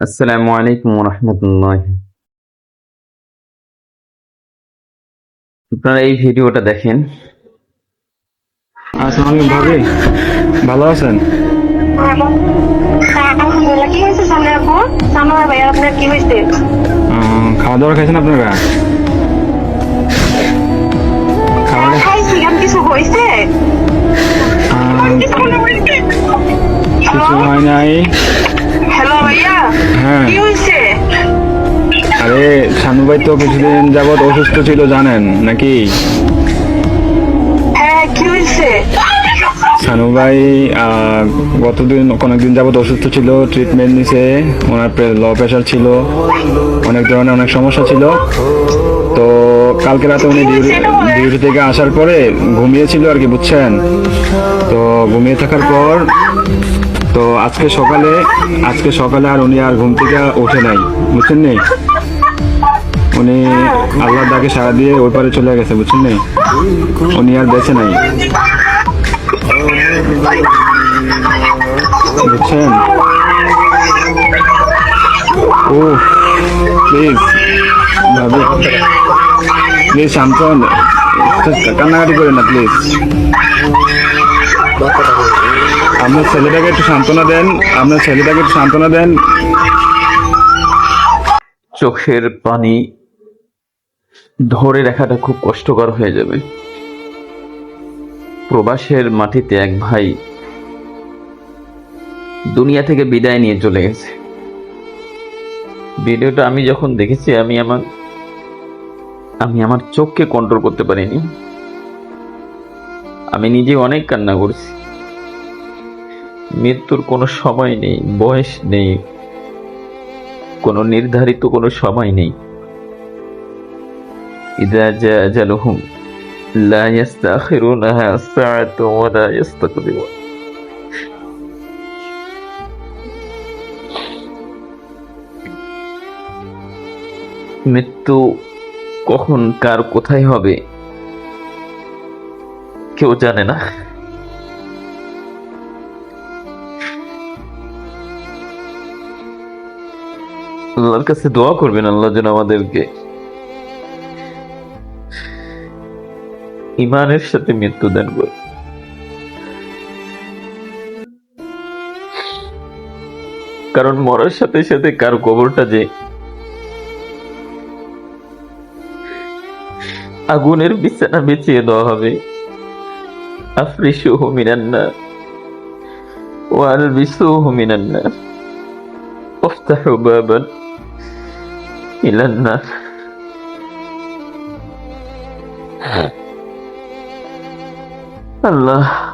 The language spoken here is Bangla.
আসসালামু আলাইকুম রহমতুল্লাহ। আপনারা এই ভিডিওটা দেখেন। আসসালামু ভাবি ভালো আছেন? খাওয়া দাওয়া খাইছেন আপনারা? তো কিছুদিন যাবৎ অসুস্থ ছিল জানেন নাকি? হ্যাঁ শানু ভাই গতদিন অনেকদিন যাবৎ অসুস্থ ছিল ট্রিটমেন্ট নিছে ওনার ল প্রেশার ছিল অনেক ধরনের অনেক সমস্যা ছিল। তো কালকে রাতে উনি ডিউটি থেকে আসার পরে ঘুমিয়েছিল আর কি বুঝছেন? তো ঘুমিয়ে থাকার পর তো আজকে সকালে আজকে সকালে আর উনি আর ঘুম থেকে ওঠে নাই বুঝছেন নেই উনি আল্লাহর ডাকে সারা দিয়ে ওই পারে চলে গেছে, বুঝছেন নেই উনি আর বেঁচে নাই। বুঝছেন? ও প্লিজ ভাবি। প্লিজ শান্ত। কান্নাকাটি করে না প্লিজ আপনার ছেলেটাকে একটু সান্ত্বনা দেন, আপনার ছেলেটাকে একটু সান্ত্বনা দেন। চোখের পানি ধরে রাখাটা খুব কষ্টকর হয়ে যাবে। প্রবাসের মাটিতে এক ভাই দুনিয়া থেকে বিদায় নিয়ে চলে গেছে। ভিডিওটা আমি যখন দেখেছি, আমি আমার আমি আমার চোখকে কন্ট্রোল করতে পারিনি। আমি নিজে অনেক কান্না করছি। মৃত্যুর কোনো সময় নেই, বয়স নেই, কোনো নির্ধারিত কোনো সময় নেই। জা আজালুহুম লা ইস্তাখিরুনাহা সাআতা ওয়া লা ইস্তাকবিরুন মৃত্যু কখন কার কোথায় হবে? কেউ জানে না। আল্লাহর কাছে দোয়া করবেন, আল্লাহ যেন আমাদেরকে ইমানের সাথে মৃত্যু দান করে কারণ মরার সাথে সাথে কার কবরটা যে আগুনের বিছানা বিছিয়ে দেওয়া হবে আফরিসুহু মিনান্নার ওয়াল বিসুহু মিনান্নার افتحوا بابا إلى النار আল্লাহ